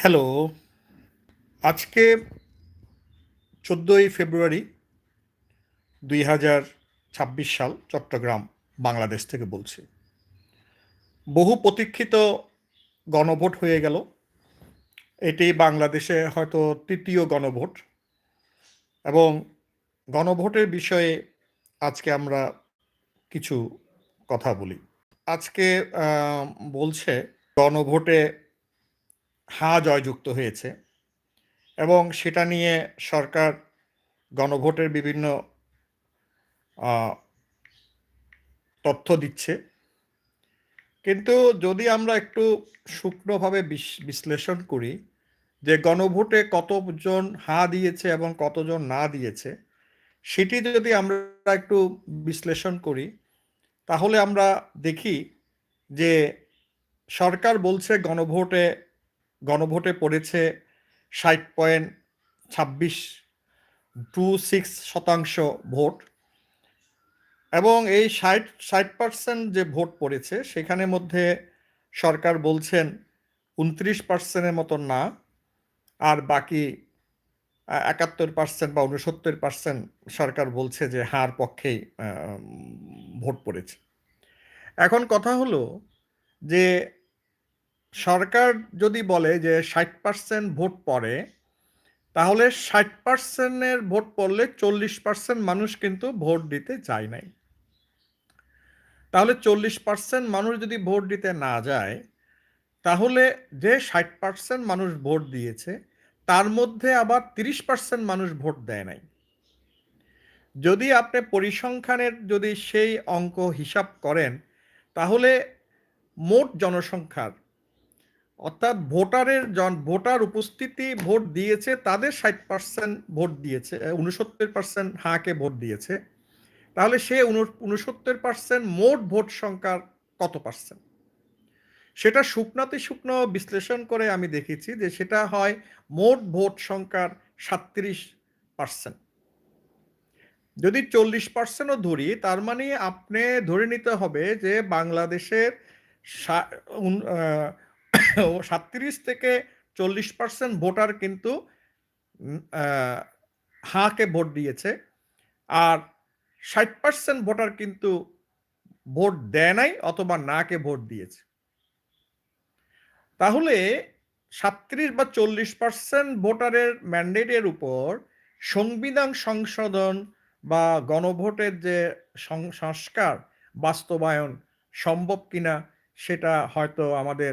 Hello. আজকে চোদ্দোই ফেব্রুয়ারি দুই হাজার ছাব্বিশ সাল চট্টগ্রাম, বাংলাদেশ থেকে বলছি। বহু প্রতীক্ষিত গণভোট হয়ে গেল। এটি বাংলাদেশে হয়তো তৃতীয় গণভোট। এবং গণভোটের বিষয়ে আজকে আমরা কিছু কথা বলি। আজকে বলছে গণভোটে হা জয়যুক্ত হয়েছে এবং সেটা নিয়ে সরকার গণভোটের বিভিন্ন তথ্য দিচ্ছে। কিন্তু যদি আমরা একটু শুকনোভাবে বিশ- বিশ্লেষণ করি যে গণভোটে কতজন হা দিয়েছে এবং কতজন না দিয়েছে, সেটি যদি আমরা একটু বিশ্লেষণ করি, তাহলে আমরা দেখি যে সরকার বলছে গণভোটে গণভোটে পড়েছে ষাট পয়েন্ট ছাব্বিশ টু সিক্স শতাংশ ভোট। এবং এই ষাট ষাট পার্সেন্ট যে ভোট পড়েছে, সেখানে মধ্যে সরকার বলছেন উনত্রিশ পার্সেন্টের মতো না, আর বাকি একাত্তর পার্সেন্ট বা উনসত্তর পার্সেন্ট সরকার বলছে যে হার পক্ষেই ভোট পড়েছে। এখন কথা হলো যে সরকার যদি বলে যে ষাট পার্সেন্ট ভোট পড়ে, তাহলে ষাট পার্সেন্টের ভোট পড়লে চল্লিশ পার্সেন্ট মানুষ কিন্তু ভোট দিতে যায় নাই। তাহলে চল্লিশ পার্সেন্ট মানুষ যদি ভোট দিতে না যায়, তাহলে যে ষাট পার্সেন্ট মানুষ ভোট দিয়েছে, তার মধ্যে আবার তিরিশ পার্সেন্ট মানুষ ভোট দেয় নাই। যদি আপনি পরিসংখ্যানের যদি সেই অঙ্ক হিসাব করেন, তাহলে মোট জনসংখ্যার অর্থাৎ ভোটারের জন, ভোটার উপস্থিতি ভোট দিয়েছে, তাদের ষাট পার্সেন্ট ভোট দিয়েছে উনসত্তর পার্সেন্ট হাঁকে ভোট দিয়েছে। তাহলে সে উনসত্তর পার্সেন্ট মোট ভোট সংখ্যার কত পার্সেন্ট সেটা শুকনাতে শুকনো বিশ্লেষণ করে আমি দেখেছি যে সেটা হয় মোট ভোট সংখ্যার সাতত্রিশ পার্সেন্ট যদি চল্লিশ পার্সেন্টও ধরি, তার মানে আপনি ধরে নিতে হবে যে বাংলাদেশের সাতত্রিশ থেকে চল্লিশ পার্সেন্ট ভোটার কিন্তু হাঁকে ভোট দিয়েছে। আর ষাট পার্সেন্ট ভোটার কিন্তু ভোট দেয় নাই অথবা নাকে ভোট দিয়েছে। তাহলে সাতত্রিশ বা চল্লিশ পার্সেন্ট ভোটারের ম্যান্ডেটের উপর সংবিধান সংশোধন বা গণভোটের যে সংস্কার বাস্তবায়ন সম্ভব কিনা, সেটা হয়তো আমাদের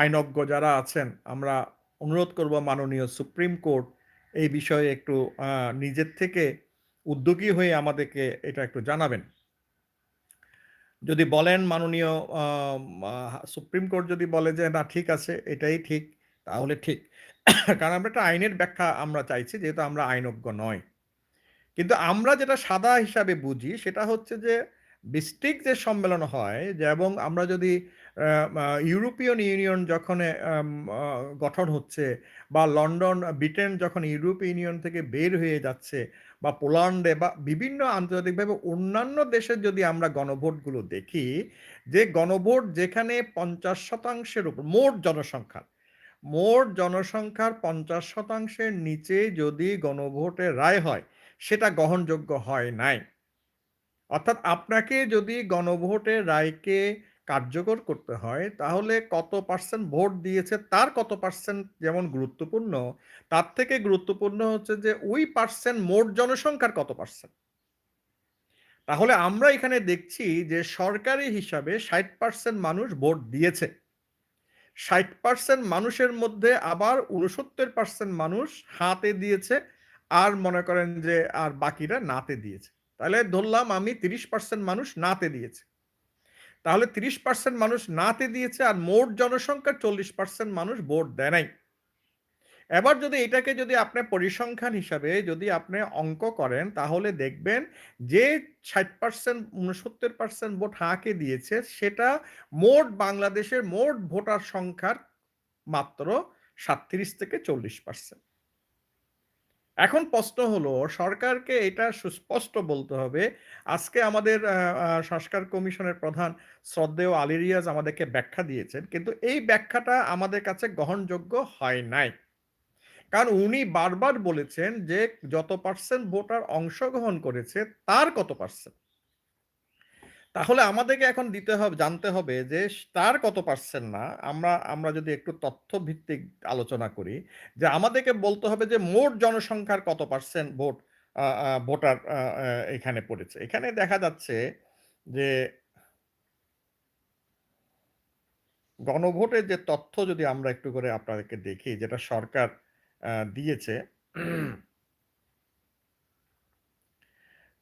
আইনজ্ঞ যারা আছেন, আমরা অনুরোধ করব মাননীয় সুপ্রিম কোর্ট এই বিষয়ে একটু নিজের থেকে উদ্যোগী হয়ে আমাদেরকে এটা একটু জানাবেন। যদি বলেন মাননীয় সুপ্রিম কোর্ট যদি বলে যে না, ঠিক আছে, এটাই ঠিক, তাহলে ঠিক। কারণ আমরা একটা আইনের ব্যাখ্যা আমরা চাইছি, যেহেতু আমরা আইনজ্ঞ নয়। কিন্তু আমরা যেটা সাদা হিসাবে বুঝি, সেটা হচ্ছে যে ডিস্ট্রিক্ট যে সম্মেলন হয়, যে এবং আমরা যদি ইউরোপিয়ান ইউনিয়ন যখন গঠন হচ্ছে বা লন্ডন, ব্রিটেন যখন ইউরোপীয় ইউনিয়ন থেকে বের হয়ে যাচ্ছে বা পোল্যান্ডে বা বিভিন্ন আন্তর্জাতিকভাবে অন্যান্য দেশের যদি আমরা গণভোটগুলো দেখি, যে গণভোট যেখানে পঞ্চাশ শতাংশের উপর, মোট জনসংখ্যা মোট জনসংখ্যার পঞ্চাশ শতাংশের নিচে যদি গণভোটের রায় হয়, সেটা গ্রহণযোগ্য হয় নাই। অর্থাৎ আপনাকে যদি গণভোটের রায়কে কার্যকর করতে হয়, তাহলে কত পার্সেন্ট ভোট দিয়েছে, তার কত পার্সেন্ট যেমন গুরুত্বপূর্ণ, তার থেকে গুরুত্বপূর্ণ হচ্ছে যে ওই পার্সেন্ট মোট জনসংখ্যার কত পার্সেন্ট তাহলে আমরা এখানে দেখছি যে সরকারি হিসাবে ষাট পার্সেন্ট মানুষ ভোট দিয়েছে। ষাট পার্সেন্ট মানুষের মধ্যে আবার উনসত্তর পার্সেন্ট মানুষ হাতে দিয়েছে আর মনে করেন যে আর বাকিরা নাতে দিয়েছে। তাহলে ধরলাম আমি তিরিশ পার্সেন্ট মানুষ নাতে দিয়েছে। তাহলে তিরিশ পার্সেন্ট মানুষ নাতে দিয়েছে আর মোট জনসংখ্যার চল্লিশ পার্সেন্ট মানুষ ভোট দেয় নাই। এবার যদি এটাকে যদি আপনি পরিসংখ্যান হিসাবে যদি আপনি অঙ্ক করেন, তাহলে দেখবেন যে ষাট পার্সেন্ট উনসত্তর পার্সেন্ট ভোট হাঁকে দিয়েছে, সেটা মোট বাংলাদেশের মোট ভোটার সংখ্যার মাত্র সাতত্রিশ থেকে চল্লিশ পার্সেন্ট এখন স্পষ্ট হলো, সরকারকে এটা সুস্পষ্ট বলতে হবে। আজকে আমাদের সংস্কার কমিশনের প্রধান শ্রদ্ধেয় আলী রিয়াজ আমাদেরকে ব্যাখ্যা দিয়েছেন। কিন্তু এই ব্যাখ্যাটা আমাদের কাছে গ্রহণযোগ্য হয় নাই। কারণ উনি বারবার বলেছেন যে যত পার্সেন্ট ভোটার অংশগ্রহণ করেছে, তার কত পার্সেন্ট? তাহলে আমাদেরকে এখন দিতে হবে, জানতে হবে যে তার কত পার্সেন্ট না আমরা আমরা যদি একটু তথ্য ভিত্তিক আলোচনা করি, যে আমাদেরকে বলতে হবে যে মোট জনসংখ্যার কত পার্সেন্ট ভোট ভোটার এখানে পড়েছে। এখানে দেখা যাচ্ছে যে গণভোটের যে তথ্য যদি আমরা একটু করে আপনাদেরকে দেখি, যেটা সরকার দিয়েছে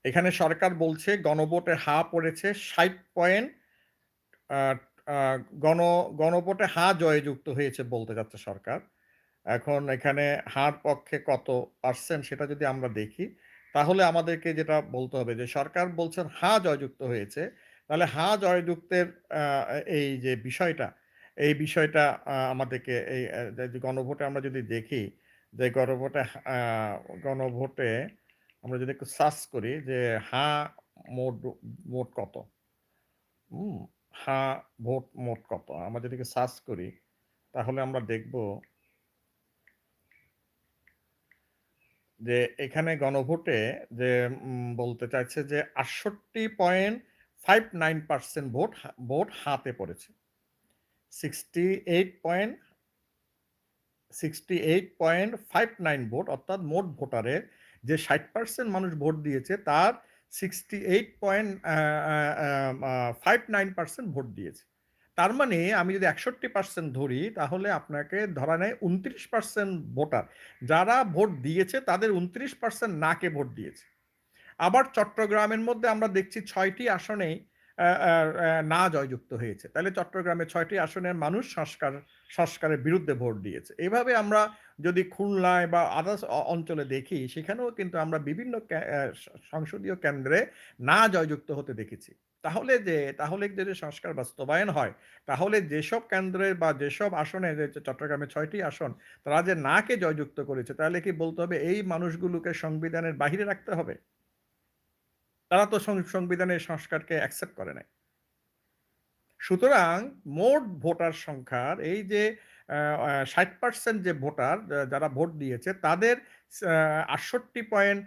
এখানে সরকার বলছে গণভোটে হা পড়েছে ৬০ পয়েন্ট গণ গণভোটে হা জয়যুক্ত হয়েছে বলতে যাচ্ছে সরকার। এখন এখানে হার পক্ষে কত পার্সেন্ট সেটা যদি আমরা দেখি, তাহলে আমাদেরকে যেটা বলতে হবে যে সরকার বলছেন হা জয়যুক্ত হয়েছে। তাহলে হা জয়যুক্তের এই যে বিষয়টা, এই বিষয়টা আমাদেরকে এই গণভোটে আমরা যদি দেখি যে গণভোটে গণভোটে আমরা যদি একটু সার্চ করি যে হা মোট মোট কত? হুম? হা ভোট মোট কত? আমরা যদি সার্চ করি, তাহলে আমরা দেখব যে এখানে গণভোটে যে বলতে চাইছে যে ৬৮.59% ভোট ভোট হাতে পড়েছে। 68 পয়েন্ট 68.59 ভোট, অর্থাৎ মোট ভোটারের যে ৬০% মানুষ ভোট দিয়েছে, তার 68 পয়েন্ট ফাইভ নাইন 59% ভোট দিয়েছে। তার মানে আমি যদি ৬১% ধরি, তাহলে আপনাকে ধরা নেয় ২৯% ভোটার যারা ভোট দিয়েছে, তাদের উনত্রিশ পার্সেন্ট নাকে ভোট দিয়েছে। আবার চট্টগ্রামের মধ্যে আমরা দেখছি ৬ টি আসনেই না জয়যুক্ত হয়েছে। তাহলে চট্টগ্রামে ছয়টি আসনের মানুষ সংস্কার সংস্কারের বিরুদ্ধে ভোট দিয়েছে। এভাবে আমরা যদি খুলনায় বা আদার্স অঞ্চলে দেখি সেখানেও কিন্তু আমরা বিভিন্ন সংসদীয় কেন্দ্রে না জয়যুক্ত হতে দেখেছি। তাহলে যে তাহলে যদি সংস্কার বাস্তবায়ন হয়, তাহলে যেসব কেন্দ্রে বা যেসব আসনে যে চট্টগ্রামে ৬ টি আসন তারা যে নাকে জয়যুক্ত করেছে তাহলে কি বলতে হবে এই মানুষগুলোকে সংবিধানের বাহিরে রাখতে হবে? তারা তো সংবিধানের সংস্কারকে অ্যাকসেপ্ট করে নাই। সুতরাং মোট ভোটার সংখ্যার এই যে ষাট পার্সেন্ট যে ভোটার যারা ভোট দিয়েছে তাদের আটষট্টি পয়েন্ট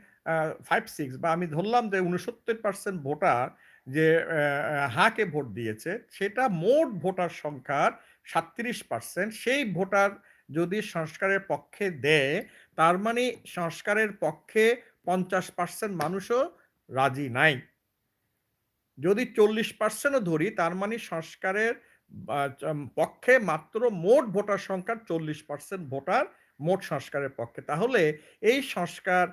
ফাইভ সিক্স বা আমি ধরলাম যে ৬৯% ভোটার যে আ আ হা কে ভোট দিয়েছে সেটা মোট ভোটার সংখ্যার ৩৭% সেই ভোটার যদি সংস্কারের পক্ষে দেয়, তার মানে সংস্কারের পক্ষে ৫০% মানুষও রাজি নাই। যদি ৪০% ও ধরি, তার মানে সংস্কারের পক্ষে মাত্র মোট ভোটার সংখ্যার ৪০% ভোটার মোট সংস্কারের পক্ষে। তাহলে এই সংস্কার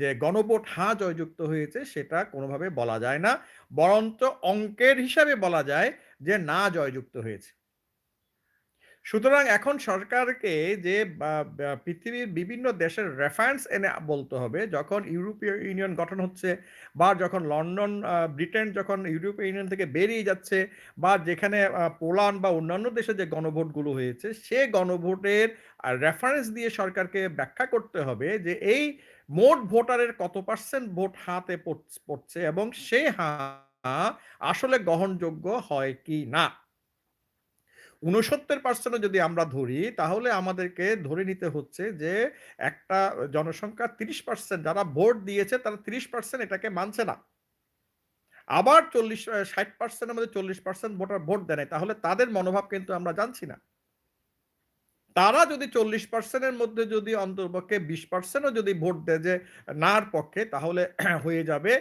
যে গণভোট হা জয়যুক্ত হয়েছে, সেটা কোনোভাবে বলা যায় না। বরঞ্চ অঙ্কের হিসাবে বলা যায় যে না জয়যুক্ত হয়েছে। সুতরাং এখন সরকারকে যে পৃথিবীর বিভিন্ন দেশের রেফারেন্স এনে বলতে হবে, যখন ইউরোপীয় ইউনিয়ন গঠন হচ্ছে বা যখন লন্ডন ব্রিটেন যখন ইউরোপীয় ইউনিয়ন থেকে বেরিয়ে যাচ্ছে বা যেখানে পোল্যান্ড বা অন্যান্য দেশে যে গণভোটগুলো হয়েছে, সে গণভোটের রেফারেন্স দিয়ে সরকারকে ব্যাখ্যা করতে হবে যে এই মোট ভোটারের কত পার্সেন্ট ভোট হাতে পড়ছে এবং সেই হা আসলে গ্রহণযোগ্য হয় কি না। ৬৯% ও যদি আমরা ধরি, তাহলে আমাদেরকে ধরে নিতে হচ্ছে যে, একটা জনসংখ্যা তিরিশ পার্সেন্ট যারা ভোট দিয়েছে তারা ৩০% এটাকে মানছে না। আবার ৪০ আ ৬০% এর মধ্যে ৪০% ভোটার ভোট দেয় তাহলে তাদের মনোভাব কিন্তু আমরা জানছি না। তারা যদি চল্লিশ পার্সেন্টের মধ্যে যদি অন্ততপক্ষে ২০% ও যদি ভোট দেয় যে নার পক্ষে, তাহলে হয়ে যাবে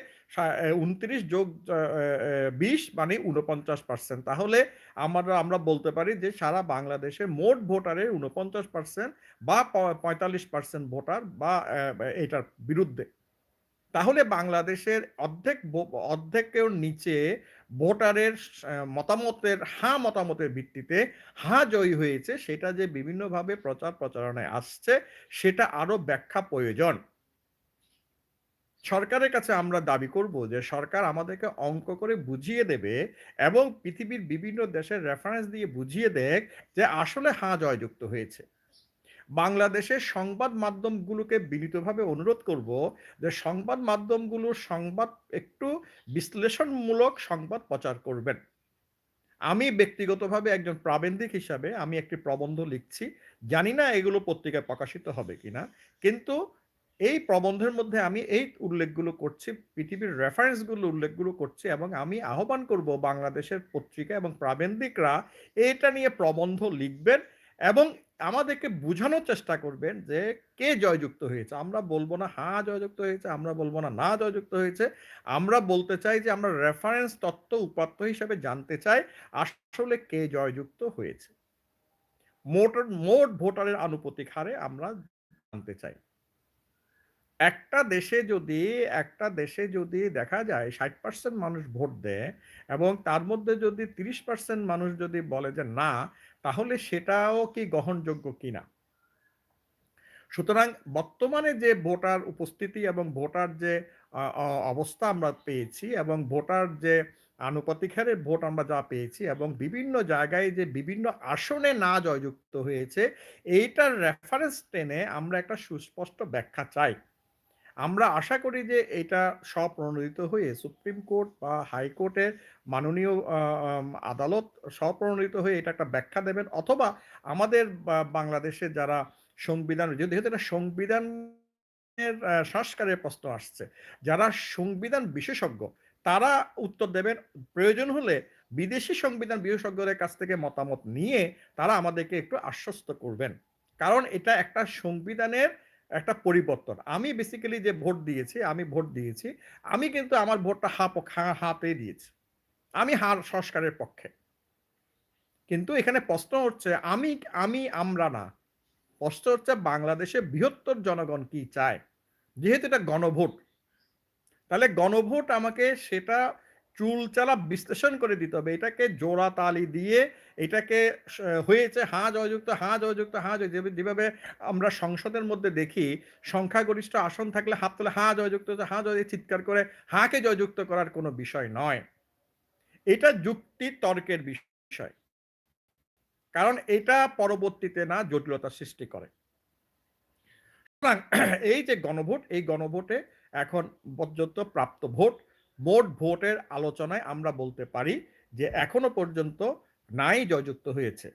২৯ যোগ ২০ মানে ৪৯% তাহলে আমরা আমরা বলতে পারি যে সারা বাংলাদেশে মোট ভোটারের ৪৯% বা প ৪৫% ভোটার বা এটার বিরুদ্ধে। তাহলে বাংলাদেশের অর্ধেক অর্ধেকের নিচে ভোটারের মতামতের, হা মতামতের ভিত্তিতে হা জয়ী হয়েছে, সেটা যে বিভিন্নভাবে প্রচার প্রচারণায় আসছে, সেটা আরও ব্যাখ্যা প্রয়োজন। সরকারের কাছে আমরা দাবি করব যে সরকার আমাদেরকে অঙ্ক করে বুঝিয়ে দেবে এবং পৃথিবীর বিভিন্ন দেশের রেফারেন্স দিয়ে বুঝিয়ে দেক যে আসলে হা জয়যুক্ত হয়েছে। বাংলাদেশের সংবাদ মাধ্যমগুলোকে বিনীতভাবে অনুরোধ করব যে সংবাদ মাধ্যমগুলোর সংবাদ একটু বিশ্লেষণমূলক সংবাদ প্রচার করবেন। আমি ব্যক্তিগতভাবে একজন প্রাবন্ধিক হিসাবে আমি একটি প্রবন্ধ লিখছি। জানি না এগুলো পত্রিকায় প্রকাশিত হবে কিনা, কিন্তু এই প্রবন্ধের মধ্যে আমি এই উল্লেখগুলো করছি, পৃথিবীর রেফারেন্সগুলো উল্লেখগুলো করছি এবং আমি আহ্বান করব বাংলাদেশের পত্রিকা এবং প্রাবন্ধিকরা এটা নিয়ে প্রবন্ধ লিখবেন। এবং আমাদেরকে বোঝানোর চেষ্টা করবেন যে কে জয়যুক্ত হয়েছে। আমরা বলব না হ্যাঁ জয়যুক্ত হয়েছে। আমরা বলব না না, জয়যুক্ত হয়েছে। আমরা বলতে চাই যে আমরা রেফারেন্স তত্ত্ব উপাত্ত হিসাবে জানতে চাই আসলে কে জয়যুক্ত হয়েছে। মোট মোট ভোটারের আনুপাতিক হারে আমরা জানতে চাই। একটা দেশে যদি, একটা দেশে যদি দেখা যায় ষাট পার্সেন্ট মানুষ ভোট দেয় এবং তার মধ্যে যদি তিরিশ পার্সেন্ট মানুষ যদি বলে যে না তাহলে সেটাও কি গ্রহণযোগ্য কিনা? সুতরাং বর্তমানে যে ভোটার উপস্থিতি এবং ভোটার যে অবস্থা আমরা পেয়েছি এবং ভোটার যে আনুপাতিক হারে ভোট আমরা যা পেয়েছি এবং বিভিন্ন জায়গায় যে বিভিন্ন আসনে না জয়যুক্ত হয়েছে, এইটার রেফারেন্স টেনে আমরা একটা সুস্পষ্ট ব্যাখ্যা চাই। আমরা আশা করি যে এটা স্বপ্রণোদিত হয়ে সুপ্রিম কোর্ট বা হাইকোর্টের মাননীয় আদালত স্বপ্রণোদিত হয়ে এটা একটা ব্যাখ্যা দেবেন। অথবা আমাদের বাংলাদেশের যারা সংবিধান যেহেতু এটা সংবিধানের সংস্কারের প্রশ্ন আসছে, যারা সংবিধান বিশেষজ্ঞ, তারা উত্তর দেবেন, প্রয়োজন হলে বিদেশি সংবিধান বিশেষজ্ঞদের কাছ থেকে মতামত নিয়ে তারা আমাদেরকে একটু আশ্বস্ত করবেন। কারণ এটা একটা সংবিধানের একটা পরিবর্তন। আমি বেসিক্যালি যে ভোট দিয়েছি, আমি ভোট দিয়েছি, আমি কিন্তু আমার ভোটটা হাপ হাতে দিয়েছি। আমি হার সংস্কারের পক্ষে। কিন্তু এখানে প্রশ্ন হচ্ছে, আমি আমি আমরা না। প্রশ্ন হচ্ছে, বাংলাদেশে বৃহত্তর জনগণ কি চায়? যেহেতু এটা গণভোট। তাহলে গণভোট আমাকে সেটা চুল চালা বিশ্লেষণ করে দিতে হবে। এটাকে জোড়া তালি দিয়ে এটাকে হয়েছে হাঁ জয়যুক্ত হাঁ জয়যুক্ত হাঁ জয় যেভাবে আমরা সংসদের মধ্যে দেখি, সংখ্যাগরিষ্ঠ আসন থাকলে হাত তোলে হাঁ জয়যুক্ত হাঁ জয় চিৎকার করে হাঁকে জয়যুক্ত করার কোনো বিষয় নয়। এটা যুক্তি তর্কের বিষয়। কারণ এটা পরবর্তীতে না জটিলতা সৃষ্টি করে। সুতরাং এই যে গণভোট, এই গণভোটে এখন পর্যন্ত প্রাপ্ত ভোট মোট ভোটের আলোচনায় আমরা বলতে পারি যে এখনও পর্যন্ত নাই জয়যুক্ত হয়েছে।